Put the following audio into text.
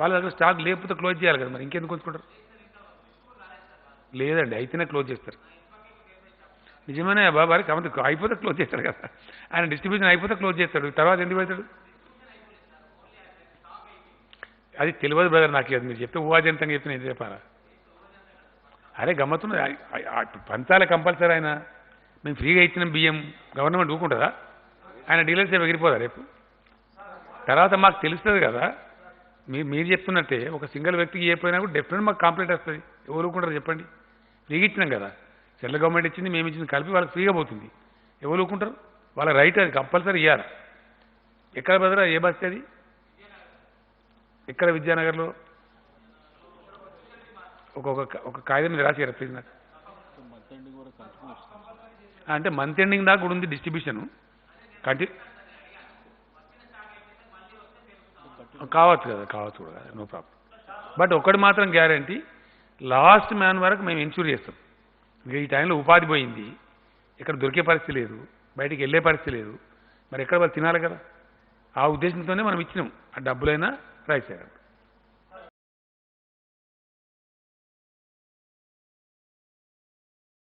వాళ్ళ దగ్గర స్టాక్ లేకపోతే క్లోజ్ చేయాలి కదా మరి ఇంకెందుకు ఉంచుకుంటారు లేదండి అయితేనే క్లోజ్ చేస్తారు. నిజమేనే బాబారి కాబట్టి అయిపోతే క్లోజ్ చేస్తాడు కదా. ఆయన డిస్ట్రిబ్యూషన్ అయిపోతే క్లోజ్ చేస్తాడు. తర్వాత ఎందుకు పెడతాడు? అది తెలియదు బ్రదర్ నాకు అది మీరు చెప్తే ఊహాజనితంగా చెప్తే నేను చెప్పారా అరే గమ్మత్తున్నది. పంచాలి కంపల్సరీ ఆయన. మేము ఫ్రీగా ఇచ్చిన బియ్యం గవర్నమెంట్ ఊకుంటుందా ఆయన డీలర్షిప్ ఎగిరిపోదా రేపు? తర్వాత మాకు తెలుస్తుంది కదా. మీరు మీరు చెప్తున్నట్టే ఒక సింగిల్ వ్యక్తికి చెప్పినా కూడా డెఫినెట్ మాకు కంప్లైంట్ వస్తుంది. ఎవరుకుంటారు చెప్పండి. ఫ్రీగా ఇచ్చినాం కదా. సెంట్రల్ గవర్నమెంట్ ఇచ్చింది మేము ఇచ్చింది కలిపి వాళ్ళకి ఫ్రీగా పోతుంది. ఎవరుకుంటారు వాళ్ళ రైట్ అది కంపల్సరీ ఇవ్వాలి ఎక్కడ బదరా ఏ బస్ అది? ఎక్కడ విద్యానగర్లో? ఒక ఒక కాగితం మీద రాసి ప్లీజ్ నాకు. అంటే మంత్ ఎండింగ్ దాకా కూడా ఉంది డిస్ట్రిబ్యూషన్ కంటి కావచ్చు కదా కావచ్చు కూడా నో ప్రాబ్లం బట్ ఒకటి మాత్రం గ్యారంటీ లాస్ట్ మ్యాన్ వరకు మేము ఇన్సూర్ చేస్తాం. ఇంకా ఈ టైంలో ఉపాధి పోయింది ఇక్కడ దొరికే పరిస్థితి లేదు బయటికి వెళ్ళే పరిస్థితి లేదు. మరి ఎక్కడ వాళ్ళు తినాలి కదా? ఆ ఉద్దేశంతోనే మనం ఇచ్చినాం. ఆ డబ్బులైనా రైస్ అయ్యారు